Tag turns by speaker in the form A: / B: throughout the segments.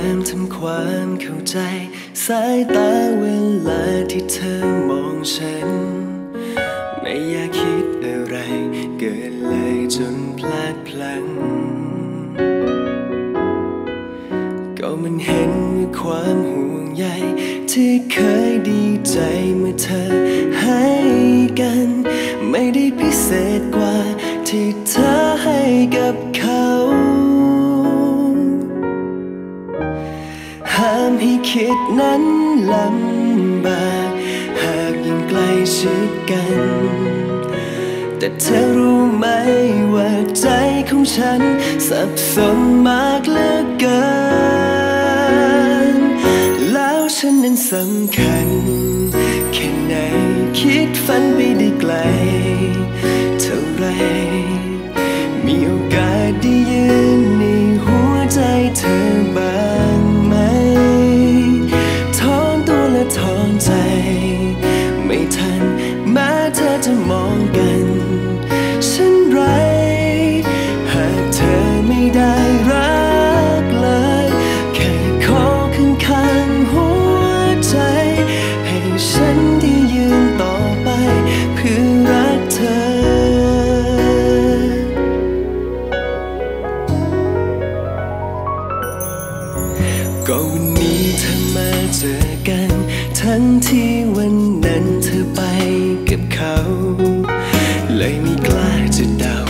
A: ายามทำความเข้าใจ สายตาเวลาที่เธอมองฉัน ไม่อยากคิดอะไร เกินเลยจนพลาดพลั้งก็มันเห็นความห่วงใยที่เคยดีใจเมื่อเธอให้กัน ไม่ได้พิเศษกว่าที่ นั้นลำบากหากยังใกล้ชิดกัน แต่เธอรู้ไหมว่าใจของฉัน สับสนมากเหลือเกิน แล้วฉันนั้นสำคัญ แค่ไหนคิดฝันไปได้ไกล เท่าไรมีโอกาสด้ จะมองกันฉันไร หากเธอไม่ได้รักเลย แค่ขอข้างข้างๆหัวใจ ให้ฉันได้ยืนต่อไป เพื่อรักเธอ ก็วันนี้เธอมาเจอกัน ทั้งที่วัน เขา เลยไม่กล้าจะเดาว่า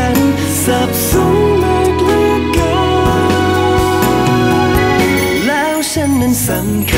A: ฉันสับสนมากเหลือเกินแล้วฉันนั้นสำคัญ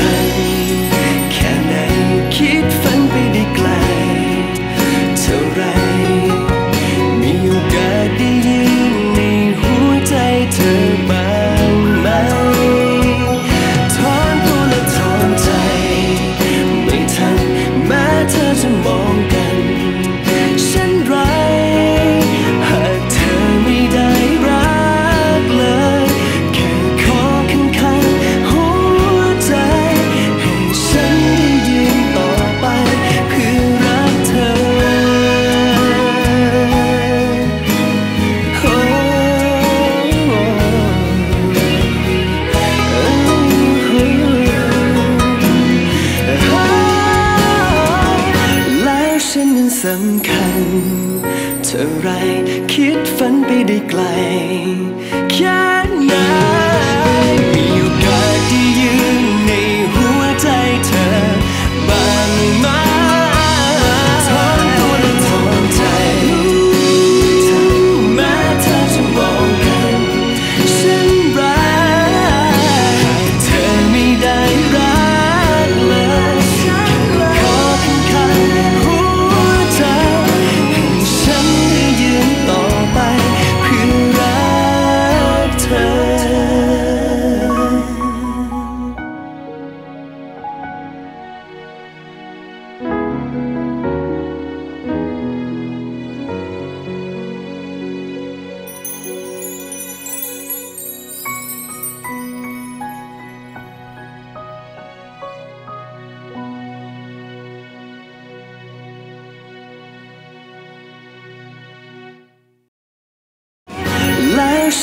A: น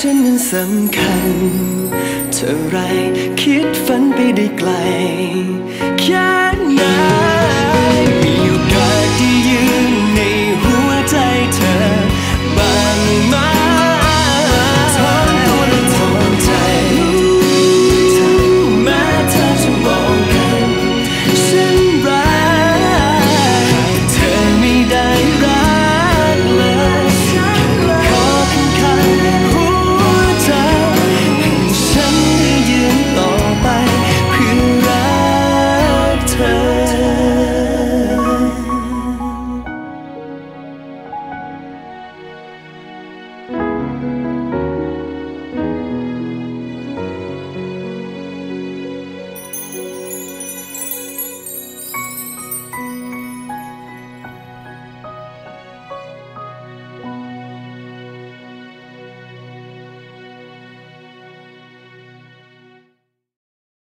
A: ฉันนั้นสำคัญ เท่าไรคิดฝันไปได้ไกล แค่ไหน